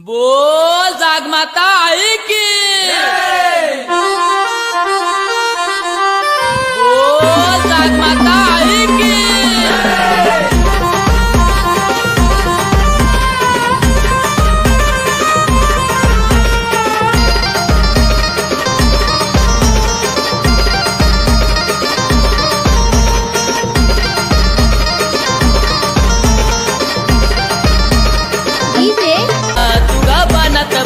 बोल जागमाता आई की बोल जागमाता आई